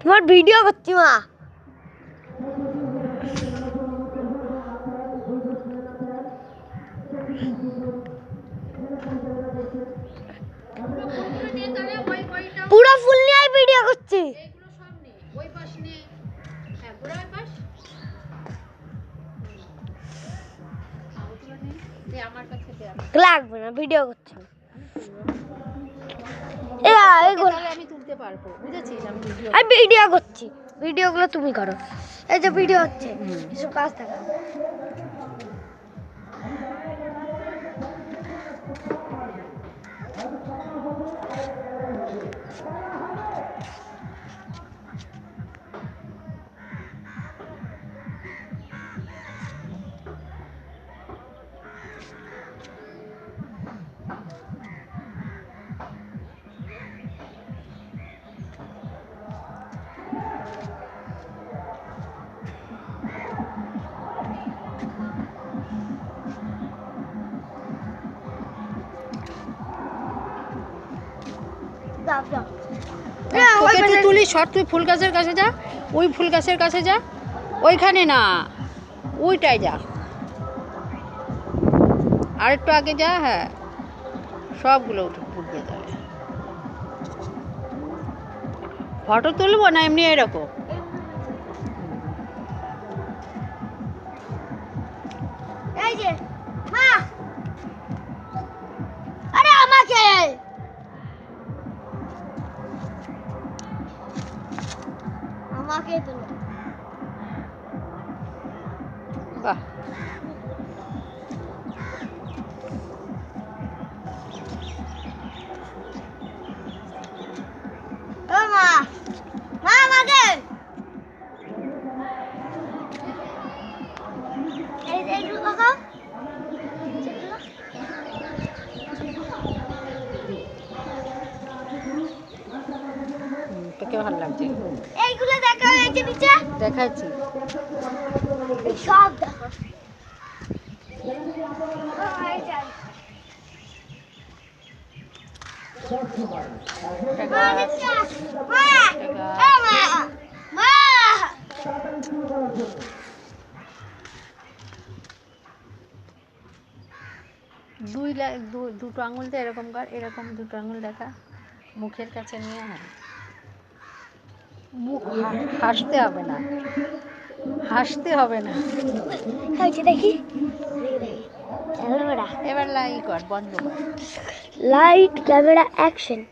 তোমার ভিডিও করছি মা। পুরো ফুল নিয়ে ভিডিও করছি। লাগবে না ভিডিও করছি। আমি তুলতে পারব। বুঝেছিস আমি ভিডিও করছি। ভিডিওগুলো তুমি করো। এই যে ভিডিও হচ্ছে। কিছু কাজ থাকা Thank দাও তোকে তুই পাশে- তুলি সর তুই ফুল গাছের কাছে যা। ওই ফুল গাছের কাছে যা। ওইখানে না ওইটাই যা। আর একটু আগে যা হ্যাঁ। সবগুলো উঠে ফুটবে যাবে। ফটো তুলবো না এমনি এরকম? এই যে আমাকে তো বাহ। তোকে ভালো লাগছে। এইগুলো নিচে দেখাচ্ছি সব দেখো। দুই দুটো আঙুল দিয়ে এরকম কর এরকম দুটো আঙুল দেখা। মুখের কাছে নিয়ে হ্যাঁ মুখ হাসতে হবে না। হাসতে হবে না। হয়েছে দেখি। এবার লাইট কর বন্ধ কর। Light camera action.